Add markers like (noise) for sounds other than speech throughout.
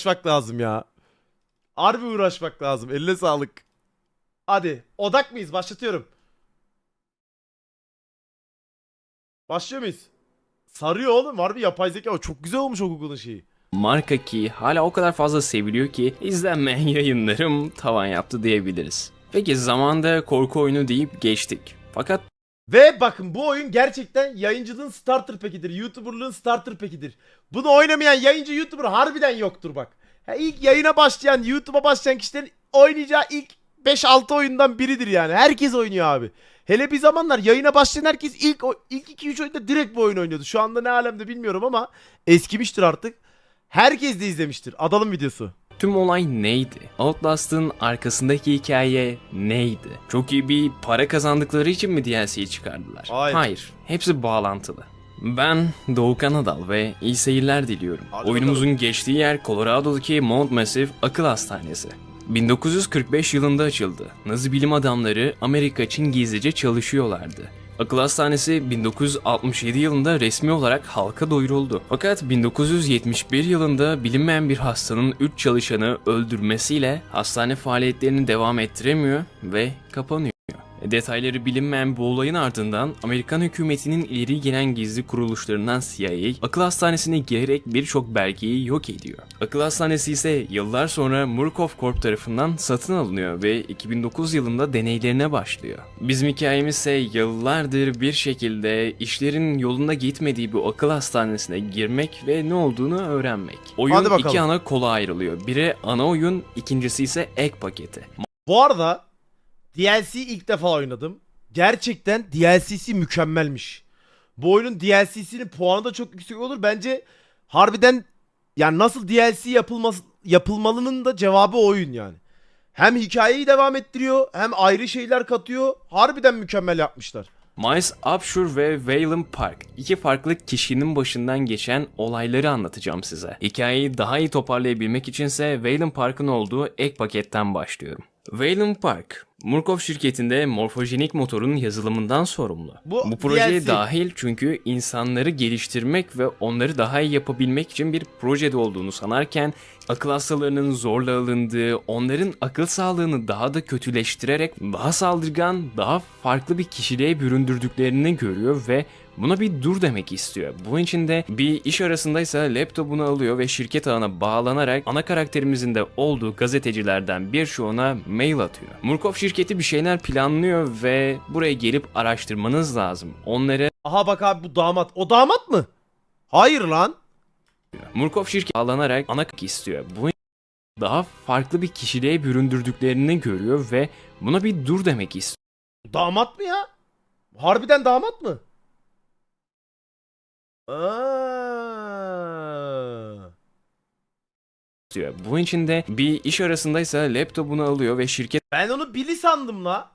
uğraşmak lazım ya. Harbi uğraşmak lazım. Eline sağlık. Hadi. Odak mıyız? Başlatıyorum. Başlıyor muyuz? Sarıyor oğlum. Harbi yapay zeka. O Çok güzel olmuş o Google'ın şeyi. marka ki hala o kadar fazla seviliyor ki izlenmeyen (laughs) yayınlarım tavan yaptı diyebiliriz. Peki zamanda korku oyunu deyip geçtik. Fakat Ve bakın bu oyun gerçekten yayıncılığın starter packidir. YouTuber'lığın starter packidir. Bunu oynamayan yayıncı YouTuber harbiden yoktur bak. Ha, ilk yayına başlayan, YouTube'a başlayan kişilerin oynayacağı ilk 5-6 oyundan biridir yani. Herkes oynuyor abi. Hele bir zamanlar yayına başlayan herkes ilk ilk 2-3 oyunda direkt bu oyun oynuyordu. Şu anda ne alemde bilmiyorum ama eskimiştir artık. Herkes de izlemiştir. Adalım videosu. Tüm olay neydi? Outlast'ın arkasındaki hikaye neydi? Çok iyi bir para kazandıkları için mi DLC'yi çıkardılar? Hayır. Hepsi bağlantılı. Ben Doğukan Adal ve iyi seyirler diliyorum. Hadi Oyunumuzun geçtiği yer Colorado'daki Mount Massive Akıl Hastanesi. 1945 yılında açıldı. Nazi bilim adamları Amerika için gizlice çalışıyorlardı. Akıl Hastanesi 1967 yılında resmi olarak halka duyuruldu. Fakat 1971 yılında bilinmeyen bir hastanın 3 çalışanı öldürmesiyle hastane faaliyetlerini devam ettiremiyor ve kapanıyor. Detayları bilinmeyen bu olayın ardından Amerikan hükümetinin ileri gelen gizli kuruluşlarından CIA, akıl hastanesine girerek birçok belgeyi yok ediyor. Akıl hastanesi ise yıllar sonra Murkoff Corp tarafından satın alınıyor ve 2009 yılında deneylerine başlıyor. Bizim hikayemiz ise yıllardır bir şekilde işlerin yolunda gitmediği bu akıl hastanesine girmek ve ne olduğunu öğrenmek. Oyun iki ana kola ayrılıyor. Biri ana oyun, ikincisi ise ek paketi. Bu arada DLC ilk defa oynadım. Gerçekten DLC'si mükemmelmiş. Bu oyunun DLC'sinin puanı da çok yüksek olur. Bence harbiden yani nasıl DLC yapılması yapılmalının da cevabı oyun yani. Hem hikayeyi devam ettiriyor hem ayrı şeyler katıyor. Harbiden mükemmel yapmışlar. Miles Upshur ve Waylon Park iki farklı kişinin başından geçen olayları anlatacağım size. Hikayeyi daha iyi toparlayabilmek içinse Waylon Park'ın olduğu ek paketten başlıyorum. Waylon Park, Murkoff şirketinde morfojenik motorun yazılımından sorumlu. Bu Bu projeye DLC. dahil çünkü insanları geliştirmek ve onları daha iyi yapabilmek için bir projede olduğunu sanarken akıl hastalarının zorla alındığı, onların akıl sağlığını daha da kötüleştirerek daha saldırgan, daha farklı bir kişiliğe büründürdüklerini görüyor ve Buna bir dur demek istiyor. Bunun için de bir iş arasındaysa laptopunu alıyor ve şirket ağına bağlanarak ana karakterimizin de olduğu gazetecilerden birçoğuna mail atıyor. Murkoff şirketi bir şeyler planlıyor ve buraya gelip araştırmanız lazım. Onları Aha bak abi bu damat. O damat mı? Hayır lan. Murkoff şirketi bağlanarak ana istiyor. Bu daha farklı bir kişiliğe büründürdüklerini görüyor ve buna bir dur demek istiyor. Damat mı ya? Harbiden damat mı? Aa. istiyor. Bunun için de bir iş arasındaysa laptopunu alıyor ve şirket Ben onu Billy sandım la.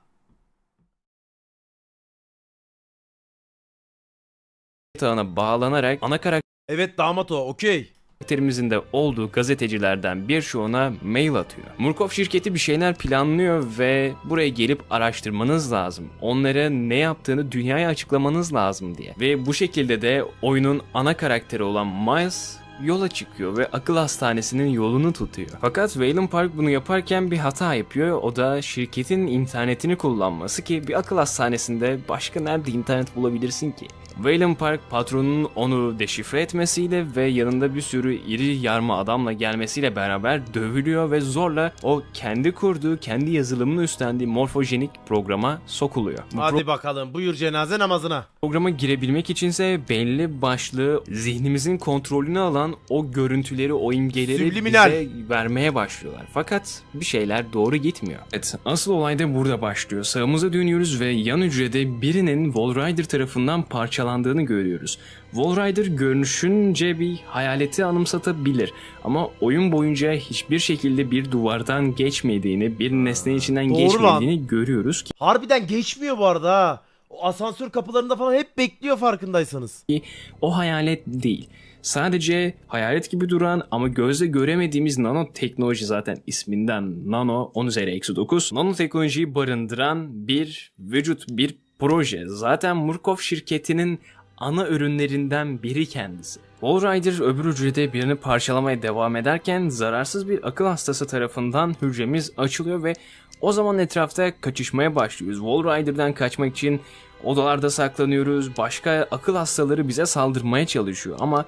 ağına bağlanarak ana Evet damat o. Okey. Karakterimizin de olduğu gazetecilerden birçoğuna mail atıyor. Murkoff şirketi bir şeyler planlıyor ve buraya gelip araştırmanız lazım. Onlara ne yaptığını dünyaya açıklamanız lazım diye. Ve bu şekilde de oyunun ana karakteri olan Miles yola çıkıyor ve akıl hastanesinin yolunu tutuyor. Fakat Waylon Park bunu yaparken bir hata yapıyor. O da şirketin internetini kullanması ki bir akıl hastanesinde başka nerede internet bulabilirsin ki? Waylon Park patronunun onu deşifre etmesiyle ve yanında bir sürü iri yarma adamla gelmesiyle beraber dövülüyor ve zorla o kendi kurduğu, kendi yazılımını üstlendiği morfojenik programa sokuluyor. Bu Hadi bakalım. Buyur cenaze namazına. programa girebilmek içinse belli başlı zihnimizin kontrolünü alan o görüntüleri, o imgeleri Subliminal. bize vermeye başlıyorlar. Fakat bir şeyler doğru gitmiyor. Evet, asıl olay da burada başlıyor. Sağımıza dönüyoruz ve yan hücrede birinin Wall Rider tarafından parçalandığını görüyoruz. Wall Rider görünüşünce bir hayaleti anımsatabilir ama oyun boyunca hiçbir şekilde bir duvardan geçmediğini, bir nesnenin içinden Doğru geçmediğini görüyoruz ki Harbiden geçmiyor bu arada ha. O asansör kapılarında falan hep bekliyor farkındaysanız. O hayalet değil. Sadece hayalet gibi duran ama gözle göremediğimiz nanoteknoloji zaten isminden nano 10 üzeri eksi 9. Nanoteknolojiyi barındıran bir vücut, bir proje. Zaten Murkoff şirketinin ana ürünlerinden biri kendisi. Wall Rider öbür hücrede birini parçalamaya devam ederken zararsız bir akıl hastası tarafından hücremiz açılıyor ve o zaman etrafta kaçışmaya başlıyoruz. Wall Rider'dan kaçmak için odalarda saklanıyoruz. Başka akıl hastaları bize saldırmaya çalışıyor ama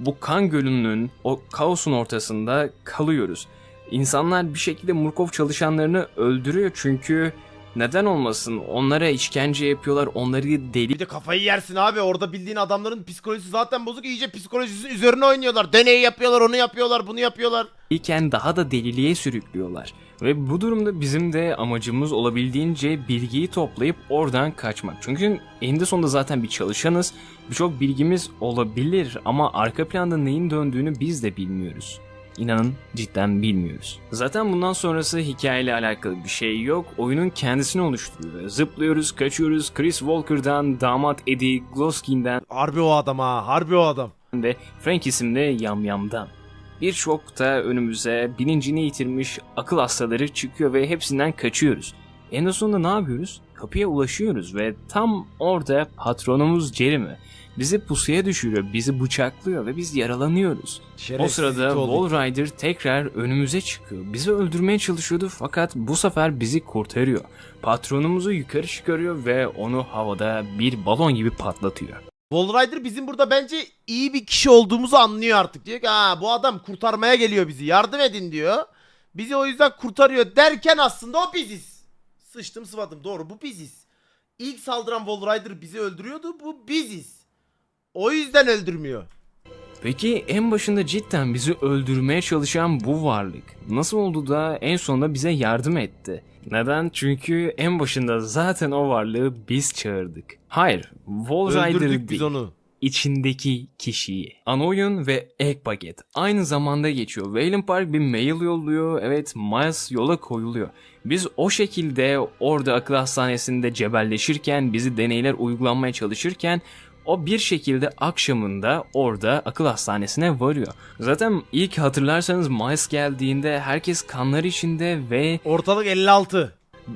bu kan gölünün, o kaosun ortasında kalıyoruz. İnsanlar bir şekilde Murkov çalışanlarını öldürüyor çünkü neden olmasın? Onlara işkence yapıyorlar, onları deli Bir de kafayı yersin abi. Orada bildiğin adamların psikolojisi zaten bozuk. İyice psikolojisinin üzerine oynuyorlar. Deney yapıyorlar, onu yapıyorlar, bunu yapıyorlar. iken daha da deliliğe sürüklüyorlar. Ve bu durumda bizim de amacımız olabildiğince bilgiyi toplayıp oradan kaçmak. Çünkü eninde sonunda zaten bir çalışanız. Birçok bilgimiz olabilir ama arka planda neyin döndüğünü biz de bilmiyoruz. İnanın cidden bilmiyoruz. Zaten bundan sonrası hikayeyle alakalı bir şey yok. Oyunun kendisini oluşturuyor. Zıplıyoruz, kaçıyoruz. Chris Walker'dan, damat Eddie Gloskin'den Harbi o adam ha. Harbi o adam. ve Frank isimli yamyamdan. Birçok da önümüze bilincini yitirmiş akıl hastaları çıkıyor ve hepsinden kaçıyoruz. En sonunda ne yapıyoruz? Kapıya ulaşıyoruz ve tam orada patronumuz Jeremy bizi pusuya düşürüyor, bizi bıçaklıyor ve biz yaralanıyoruz. O Şerefsizlik sırada. Wall Rider tekrar önümüze çıkıyor. Bizi öldürmeye çalışıyordu fakat bu sefer bizi kurtarıyor. Patronumuzu yukarı çıkarıyor ve onu havada bir balon gibi patlatıyor. Wall Rider bizim burada bence iyi bir kişi olduğumuzu anlıyor artık. Diyor ki ha bu adam kurtarmaya geliyor bizi. Yardım edin diyor. Bizi o yüzden kurtarıyor derken aslında o biziz. Sıçtım sıvadım doğru bu biziz. İlk saldıran Wall Rider bizi öldürüyordu bu biziz. O yüzden öldürmüyor. Peki en başında cidden bizi öldürmeye çalışan bu varlık nasıl oldu da en sonunda bize yardım etti? Neden? Çünkü en başında zaten o varlığı biz çağırdık. Hayır, Wall Rider Öldürdük biz değil. onu. içindeki kişiyi. Ana oyun ve ek paket aynı zamanda geçiyor. Wayland Park bir mail yolluyor. Evet Miles yola koyuluyor. Biz o şekilde orada akıl hastanesinde cebelleşirken, bizi deneyler uygulanmaya çalışırken o bir şekilde akşamında orada akıl hastanesine varıyor. Zaten ilk hatırlarsanız Miles geldiğinde herkes kanlar içinde ve Ortalık 56.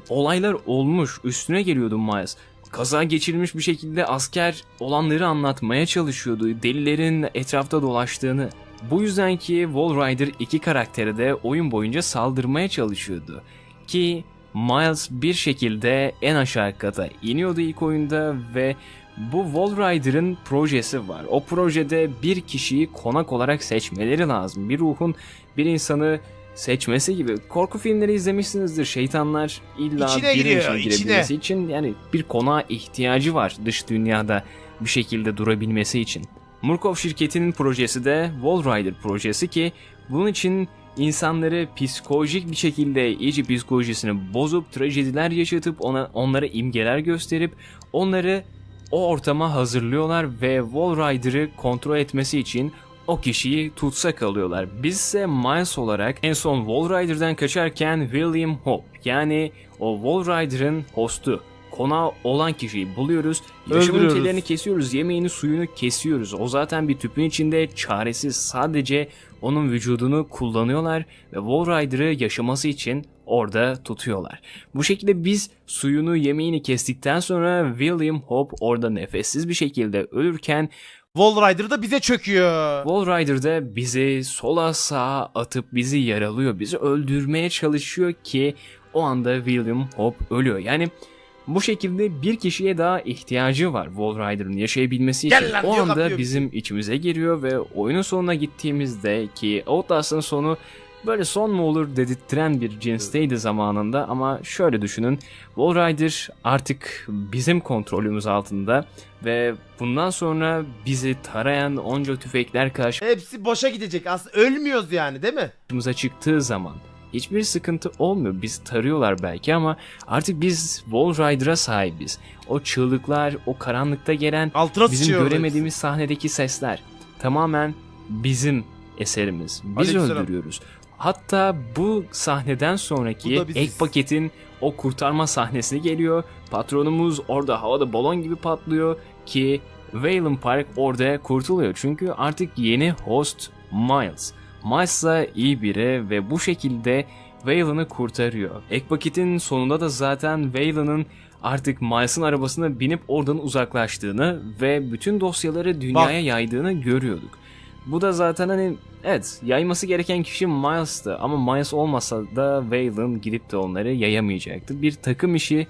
olaylar olmuş. Üstüne geliyordu Miles. Kaza geçirilmiş bir şekilde asker olanları anlatmaya çalışıyordu. Delilerin etrafta dolaştığını. Bu yüzden ki Wall Rider iki karakteri de oyun boyunca saldırmaya çalışıyordu. Ki Miles bir şekilde en aşağı kata iniyordu ilk oyunda ve bu Wall Rider'ın projesi var. O projede bir kişiyi konak olarak seçmeleri lazım. Bir ruhun bir insanı seçmesi gibi. Korku filmleri izlemişsinizdir. Şeytanlar illa İçine birinin giriyor, içine içine. girebilmesi için yani bir konağa ihtiyacı var dış dünyada bir şekilde durabilmesi için. Murkov şirketinin projesi de Wall Rider projesi ki bunun için insanları psikolojik bir şekilde iyice psikolojisini bozup trajediler yaşatıp ona onlara imgeler gösterip onları o ortama hazırlıyorlar ve Wall Rider'ı kontrol etmesi için o kişiyi tutsak alıyorlar. Biz ise Miles olarak en son Wall Rider'dan kaçarken William Hope yani o Wall Rider'ın hostu konağı olan kişiyi buluyoruz. Yaşam ünitelerini kesiyoruz. Yemeğini suyunu kesiyoruz. O zaten bir tüpün içinde çaresiz sadece onun vücudunu kullanıyorlar ve Wall Rider'ı yaşaması için orada tutuyorlar. Bu şekilde biz suyunu yemeğini kestikten sonra William Hope orada nefessiz bir şekilde ölürken Wall Rider da bize çöküyor. Wall Rider da bizi sola sağa atıp bizi yaralıyor. Bizi öldürmeye çalışıyor ki o anda William Hope ölüyor. Yani bu şekilde bir kişiye daha ihtiyacı var Wall Rider'ın yaşayabilmesi için. Lan o anda bizim içimize giriyor ve oyunun sonuna gittiğimizde ki Outlast'ın sonu böyle son mu olur dedirttiren bir cinsteydi zamanında ama şöyle düşünün Wall Rider artık bizim kontrolümüz altında ve bundan sonra bizi tarayan onca tüfekler Hepsi boşa gidecek. Aslında ölmüyoruz yani değil mi? karşımıza çıktığı zaman hiçbir sıkıntı olmuyor. Biz tarıyorlar belki ama artık biz Wall Rider'a sahibiz. O çığlıklar, o karanlıkta gelen Altına bizim sıçıyor. göremediğimiz sahnedeki sesler tamamen bizim eserimiz. Biz Aleykümselam. öldürüyoruz. Hatta bu sahneden Bu sonraki biziz. ek paketin o kurtarma sahnesi geliyor. Patronumuz orada havada balon gibi patlıyor ki Wayland Park orada kurtuluyor. Çünkü artık yeni host Miles. Miles da iyi biri ve bu şekilde Waylon'ı kurtarıyor. Ek paketin sonunda da zaten Waylon'ın artık Miles'ın arabasına binip oradan uzaklaştığını ve bütün dosyaları dünyaya yaydığını görüyorduk. Bu da zaten hani evet yayması gereken kişi Miles'tı ama Miles olmasa da Waylon gidip de onları yayamayacaktı. Bir takım işi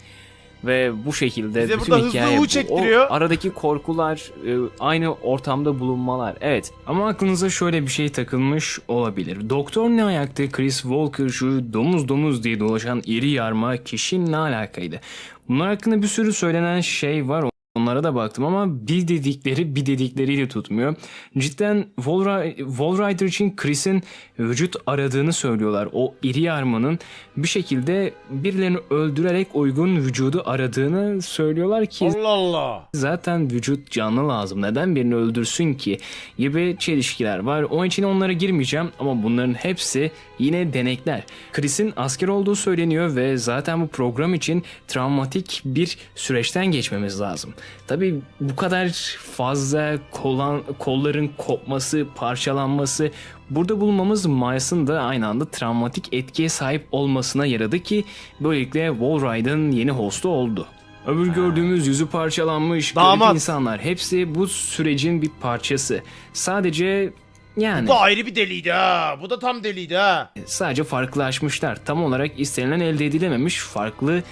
ve bu şekilde Bize bütün hikaye bu. çektiriyor. O aradaki korkular, e, aynı ortamda bulunmalar. Evet ama aklınıza şöyle bir şey takılmış olabilir. Doktor ne ayaktı? Chris Walker şu domuz domuz diye dolaşan iri yarma kişi ne alakaydı? Bunlar hakkında bir sürü söylenen şey var. Onlara da baktım ama bir dedikleri bir dedikleriyle tutmuyor. Cidden Wall Rider için Chris'in vücut aradığını söylüyorlar. O iri yarmanın bir şekilde birilerini öldürerek uygun vücudu aradığını söylüyorlar ki Allah Allah. zaten vücut canlı lazım. Neden birini öldürsün ki? Gibi çelişkiler var. Onun için onlara girmeyeceğim ama bunların hepsi yine denekler. Chris'in asker olduğu söyleniyor ve zaten bu program için travmatik bir süreçten geçmemiz lazım. Tabii bu kadar fazla kollan, kolların kopması, parçalanması burada bulmamız Miles'ın da aynı anda travmatik etkiye sahip olmasına yaradı ki böylelikle Wallride'ın yeni hostu oldu. Öbür gördüğümüz yüzü parçalanmış Damat. insanlar hepsi bu sürecin bir parçası. Sadece yani Bu ayrı bir deliydi ha. Bu da tam deliydi ha. sadece farklılaşmışlar. Tam olarak istenilen elde edilememiş farklı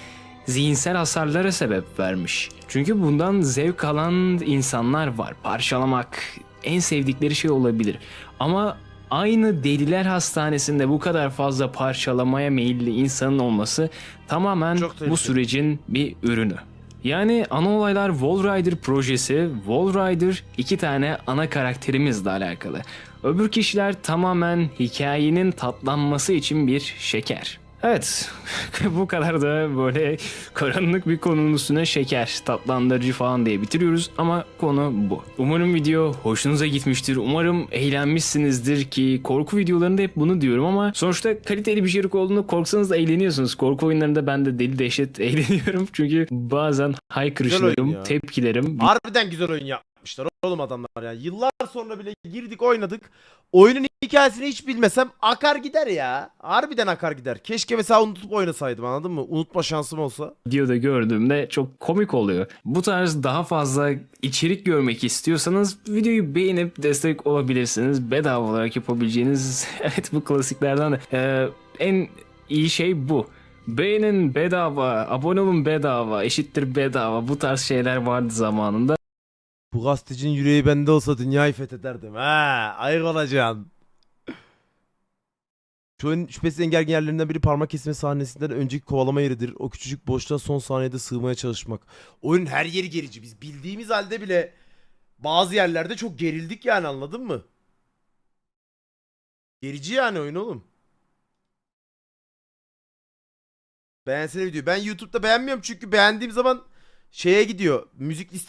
zihinsel hasarlara sebep vermiş. Çünkü bundan zevk alan insanlar var. Parçalamak en sevdikleri şey olabilir. Ama aynı deliler hastanesinde bu kadar fazla parçalamaya meyilli insanın olması tamamen bu sürecin bir ürünü. Yani ana olaylar Wall Rider projesi, Wall Rider iki tane ana karakterimizle alakalı. Öbür kişiler tamamen hikayenin tatlanması için bir şeker. Evet, (laughs) bu kadar da böyle karanlık bir konunun üstüne şeker, tatlandırıcı falan diye bitiriyoruz ama konu bu. Umarım video hoşunuza gitmiştir. Umarım eğlenmişsinizdir ki korku videolarında hep bunu diyorum ama sonuçta kaliteli bir içerik olduğunda korksanız da eğleniyorsunuz. Korku oyunlarında ben de deli dehşet (laughs) eğleniyorum çünkü bazen haykırışlarım, ya. tepkilerim, Harbiden güzel oyun yapmışlar oğlum adamlar ya. Yıllar sonra bile girdik oynadık. Oyunun hikayesini hiç bilmesem akar gider ya. Harbiden akar gider. Keşke mesela unutup oynasaydım anladın mı? Unutma şansım olsa. videoda gördüğümde çok komik oluyor. Bu tarz daha fazla içerik görmek istiyorsanız videoyu beğenip destek olabilirsiniz. Bedava olarak yapabileceğiniz (laughs) evet bu klasiklerden de Ee, en iyi şey bu. Beğenin bedava, abone olun bedava, eşittir bedava. Bu tarz şeyler vardı zamanında. Bu gazetecinin yüreği bende olsa dünyayı fethederdim. Ha, ayık olacaksın. Şu oyunun şüphesiz en gergin yerlerinden biri parmak kesme sahnesinden önceki kovalama yeridir. O küçücük boşluğa son saniyede sığmaya çalışmak. Oyunun her yeri gerici. Biz bildiğimiz halde bile bazı yerlerde çok gerildik yani anladın mı? Gerici yani oyun oğlum. Beğensene videoyu. Ben YouTube'da beğenmiyorum çünkü beğendiğim zaman şeye gidiyor. Müzik liste